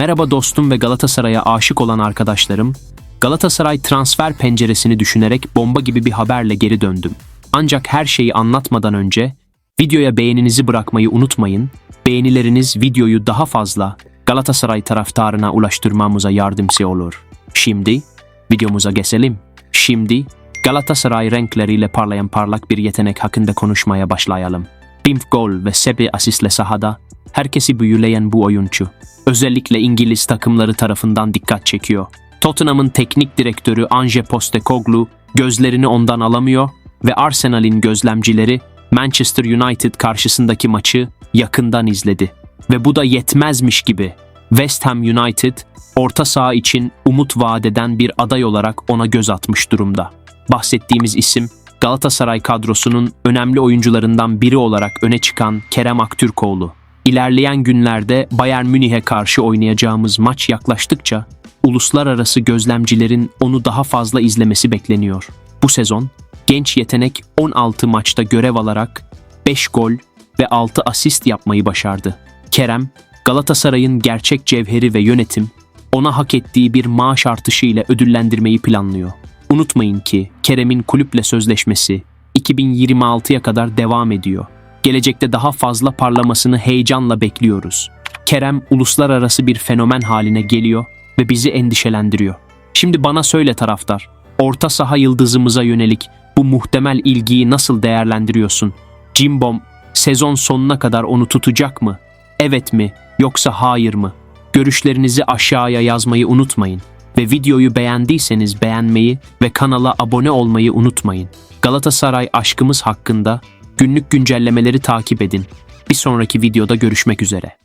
Merhaba dostum ve Galatasaray'a aşık olan arkadaşlarım. Galatasaray transfer penceresini düşünerek bomba gibi bir haberle geri döndüm. Ancak her şeyi anlatmadan önce videoya beğeninizi bırakmayı unutmayın. Beğenileriniz videoyu daha fazla Galatasaray taraftarına ulaştırmamıza yardımcı olur. Şimdi videomuza geçelim. Şimdi Galatasaray renkleriyle parlayan parlak bir yetenek hakkında konuşmaya başlayalım. Bimf gol ve sebi asistle sahada herkesi büyüleyen bu oyuncu. Özellikle İngiliz takımları tarafından dikkat çekiyor. Tottenham'ın teknik direktörü Ange Postecoglou gözlerini ondan alamıyor ve Arsenal'in gözlemcileri Manchester United karşısındaki maçı yakından izledi. Ve bu da yetmezmiş gibi West Ham United orta saha için umut vaat eden bir aday olarak ona göz atmış durumda. Bahsettiğimiz isim Galatasaray kadrosunun önemli oyuncularından biri olarak öne çıkan Kerem Aktürkoğlu. İlerleyen günlerde Bayern Münih'e karşı oynayacağımız maç yaklaştıkça uluslararası gözlemcilerin onu daha fazla izlemesi bekleniyor. Bu sezon genç yetenek 16 maçta görev alarak 5 gol ve 6 asist yapmayı başardı. Kerem, Galatasaray'ın gerçek cevheri ve yönetim ona hak ettiği bir maaş artışı ile ödüllendirmeyi planlıyor. Unutmayın ki Kerem'in kulüple sözleşmesi 2026'ya kadar devam ediyor. Gelecekte daha fazla parlamasını heyecanla bekliyoruz. Kerem uluslararası bir fenomen haline geliyor ve bizi endişelendiriyor. Şimdi bana söyle taraftar, orta saha yıldızımıza yönelik bu muhtemel ilgiyi nasıl değerlendiriyorsun? Cimbom sezon sonuna kadar onu tutacak mı? Evet mi yoksa hayır mı? Görüşlerinizi aşağıya yazmayı unutmayın ve videoyu beğendiyseniz beğenmeyi ve kanala abone olmayı unutmayın. Galatasaray aşkımız hakkında günlük güncellemeleri takip edin. Bir sonraki videoda görüşmek üzere.